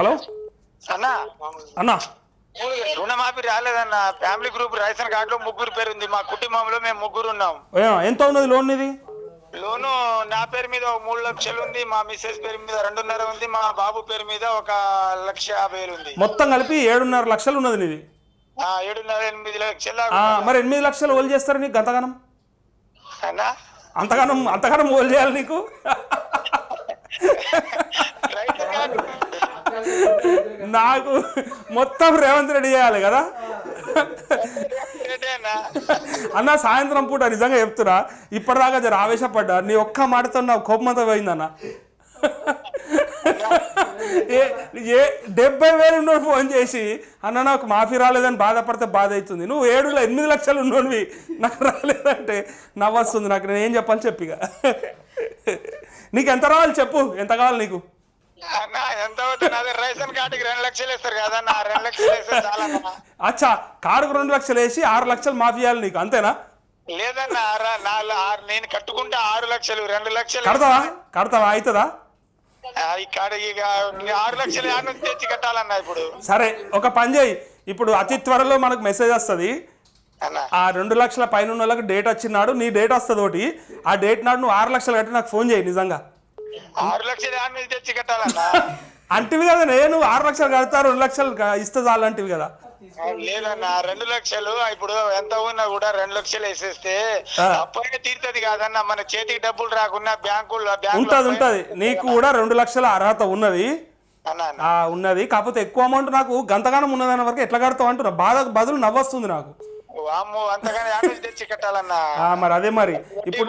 Hello? అన్నా. అన్నా. రుణమాఫీ రాలేదన్న. ఫ్యామిలీ గ్రూప్ రేషన్ కార్డులో ముగ్గురు పేరు ఉంది. మా కుటుంబంలో మేము ముగ్గురు ఉన్నాం. ఎంత ఉన్నది లోన్ ఇది లోను నా పేరు మీద ఒక మూడు లక్షలు ఉంది. మా మిస్సెస్ పేరు మీద రెండున్నర ఉంది. మా బాబు పేరు మీద ఒక లక్ష యాభై ఉంది. మొత్తం కలిపి ఏడున్నర లక్షలు ఉన్నది నీది. ఏడున్నర ఎనిమిది లక్షల మరి ఎనిమిది లక్షలు ఓల్ చేస్తారు నీకు అంతగానం? అంతగానం అంతగానం ఓల్ చేయాలి నీకు? నాకు మొత్తం రేవంత్ రెడ్డి చేయాలి కదా? అన్నా సాయంత్రం పూట నిజంగా చెప్తున్నా ఇప్పటిదాకా జర ఆవేశపడ్డా. నీ ఒక్క మాటతో నా కోపమంతా పోయిందన్న. ఏ ఏ డెబ్బై వేలు ఉన్నోడు ఫోన్ చేసి అన్న నాకు మాఫీ రాలేదని బాధపడితే బాధ అవుతుంది. నువ్వు ఏడులో ఎనిమిది లక్షలు ఉన్నోడివి. నాకు రాలేదంటే నవ్వొస్తుంది నాకు. నేను ఏం చెప్పాలి చెప్పిగా నీకు ఎంత రావాలి చెప్పు. ఎంత కావాలి నీకు? ఎంత అవుతుంది? రేషన్ కార్డుకి రెండు లక్షలు ఇస్తారు ఆ రెండు లక్షలు వేస్తే చాలన్నా. అచ్చా కారుకు రెండు లక్షలు వేసి ఆరు లక్షలు మాఫీ ఇవ్వాలి నీకు అంతేనా? లేదన్నా ఆరు- ఆరు నేను కట్టుకుంటే ఆరు లక్షలు రెండు లక్షలు కడతావా? కడతావా? అవుతుందా ఇక్కడ ఇక ఆరు లక్షలు నుంచి తెచ్చి కట్టాలన్నా ఇప్పుడు? సరే ఒక పని చేయి. ఇప్పుడు అతి త్వరలో మనకు మెసేజ్ వస్తుంది. అన్నా. ఆ రెండు లక్షల పైన వాళ్ళకి డేట్ వచ్చినాడు నీ డేట్ వస్తుంది ఒకటి ఆ డేట్ నాడు నువ్వు ఆరు లక్షలు కట్టి నాకు ఫోన్ చేయి నిజంగా. ఆరు లక్షలు నుంచి తెచ్చి కట్టాలన్నా అంటివి కదా నేను ఆరు లక్షలు కడతా రెండు లక్షలు ఇస్తే చాలు అంటివి కదా. లేదన్నా రెండు లక్షలు ఇప్పుడు ఎంత ఉన్నా కూడా రెండు లక్షలు వేసేస్తే. అప్పైనా తీరుతుంది కాదన్నా మన చేతికి డబ్బులు రాకున్నా బ్యాంకుల్లో బ్యాంకులో ఉంటది ఉంటది. నీకు కూడా రెండు లక్షల అర్హత ఉన్నది. ఉన్నది. కాకపోతే ఎక్కువ అమౌంట్ నాకు గంతగానం ఉన్నదన్న వరకు ఎట్లా కడతావు అంటున్నా? బాధకు బదులు నవ్వొస్తుంది నాకు. వామ్మో అంతగానే నుంచి తెచ్చి కట్టాలన్నా. ఆ, మరి అదే మరి.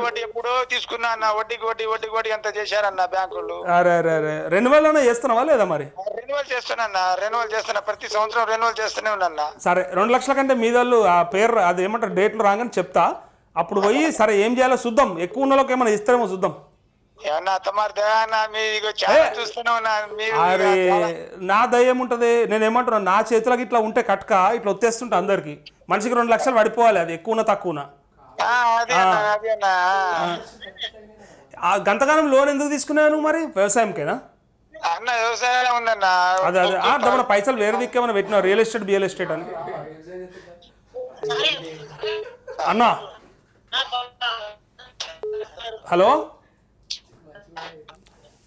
వడ్డీ ఎప్పుడో తీసుకున్నా అన్న వడ్డీకి వడ్డీ వడ్డీకి వడ్డీ ఎంత చేశారన్న బ్యాంకులు? అరే అరే అరే. రెండు వేలనే చేస్తున్నావా లేదా మరి? రెన్యువల్ చేస్తున్నా రెన్యువల్ చేస్తున్నా ప్రతి సంవత్సరం రెన్యువల్ చేస్తూనే ఉన్నా సరే రెండు లక్షల కంటే మీ వాళ్ళు ఆ పేరు అది ఏమంటారు డేట్లు రాగానే చెప్తా. అప్పుడు పోయి సరే ఏం చేయాలో చూద్దాం. ఎక్కువ ఉన్న వాళ్ళకి ఏమైనా ఇస్తారేమో చూద్దాం. ఏమన్నా అత్తమారి చాలా నా దయ్యం ఉంటుంది. నేను ఏమంటున్నా నా చేతులకు ఇట్లా ఉంటే కట్క ఇట్లా వచ్చేస్తుంటా అందరికి. మనిషికి రెండు లక్షలు పడిపోవాలి అది ఎక్కువన తక్కువన? గంతకాలం లోన్ ఎందుకు తీసుకున్నావు నువ్వు మరి? వ్యవసాయంకేనా? అన్న వ్యవసాయం ఉందన్న. అదే పైసలు వేరే దిక్కేమైనా పెట్టినావు రియల్ ఎస్టేట్ బియల్ ఎస్టేట్ అని. అన్నా. హలో?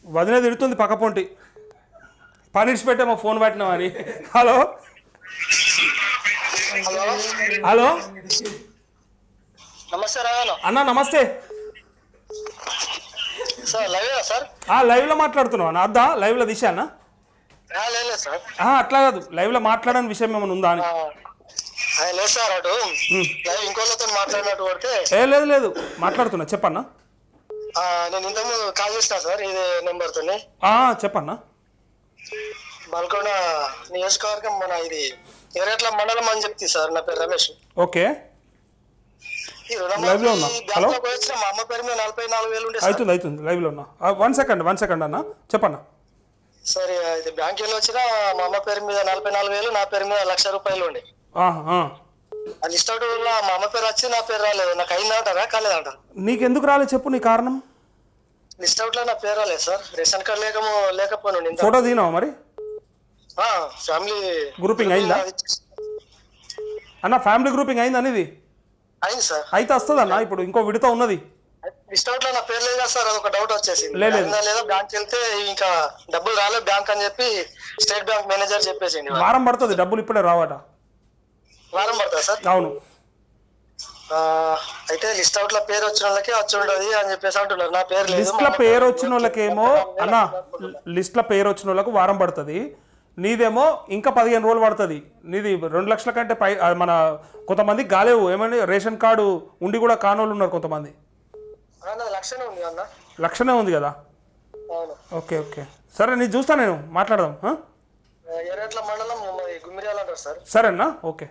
వదిన తిడుతుంది పక్క పొంటి. పని ఇడిచిపెట్టే మా ఫోన్ పెట్టినామని హలో? హలో? నమస్తే అన్నా నమస్తే. Sir live sir? ఆ లైవ్లో మాట్లాడుతున్నావు అన్న. అద్దా లైవ్లో దిశానా లేదు సార్. ఆ, అట్లా కాదు. లైవ్లో మాట్లాడని విషయం ఏమైనా ఉందా అని. లేదు సార్ అటు. లైవ్ ఇంకోళ్ళతో మాట్లాడినట్టు ఏ లేదు లేదు. మాట్లాడుతున్నా. చెప్పన్నా. నేను ఇంతకుముందు కాల్ చేసిన సార్ ఇది నెంబర్ తోని. చెప్పన్నా. బల్కొండ నియోజకవర్గం మన ఇది ఎర్రట్ల మండలం అని చెప్తే సార్ నా పేరు రమేష్. ఓకే. Live లో ఉన్నా. హలో? అవుతుంది అవుతుంది. లైవ్లో ఉన్నా. వన్ సెకండ్ వన్ సెకండ్ అన్న. చెప్పన్నా. సరే ఇది బ్యాంక్ వెళ్ళి వచ్చిన మా అమ్మ పేరు మీద నలభై నాలుగు వేలు నా పేరు మీద లక్ష రూపాయలు ఉండే. అవుట్ వల్ల మా అమ్మ పేరు వచ్చి నా పేరు రాలేదు. నాకు అయిందంటారా కాలేదంటారా నీకెందుకు రాలేదు చెప్పు నీ కారణం? లిస్ట్ అవుట్లో నా పేరు రాలేదు సార్. రేషన్ కార్డు లేకమో లేకపోయినా ఫోటో తీనావా మరి? ఫ్యామిలీ గ్రూపింగ్ అయిందా? అన్న ఫ్యామిలీ గ్రూపింగ్ అయింది అనేది అయింది సార్. అయితే వస్తుంది అన్న ఇప్పుడు ఇంకో విడత ఉన్నది. లిస్ట్ అవుట్లో నా పేరు లేదు సార్? అదొక డౌట్ వచ్చేసింది. లేదు. అయిందా లేదా? బ్యాంక్ వెళ్తే ఇంకా డబ్బులు రాలేదు. బ్యాంక్ అని చెప్పి స్టేట్ బ్యాంక్ మేనేజర్ చెప్పేసింది. వారం పడుతుంది డబ్బులు ఇప్పుడే రావట. వారం పడుతుంది సార్? అవును. అయితే లిస్ట్ అవుట్లో పేరు వచ్చిన వాళ్ళకి వచ్చి ఉండదు అని చెప్పేసి అంటున్నారు. నా పేరు లేదు లిస్ట్లో పేరు వచ్చిన వాళ్ళకేమో అన్న లిస్ట్లో పేరు వచ్చిన వాళ్ళకు వారం పడుతుంది. నీదేమో ఇంకా పదిహేను రోజులు పడుతుంది. నీది రెండు లక్షల కంటే పై మన కొంతమంది గాలేవు. ఏమని రేషన్ కార్డు ఉండి కూడా కానోళ్ళు ఉన్నారు కొంతమంది. లక్షనే ఉంది కదా? Okay okay. సరే నేను చూస్తా నేను. మాట్లాడదాం సరేనా? ఓకే.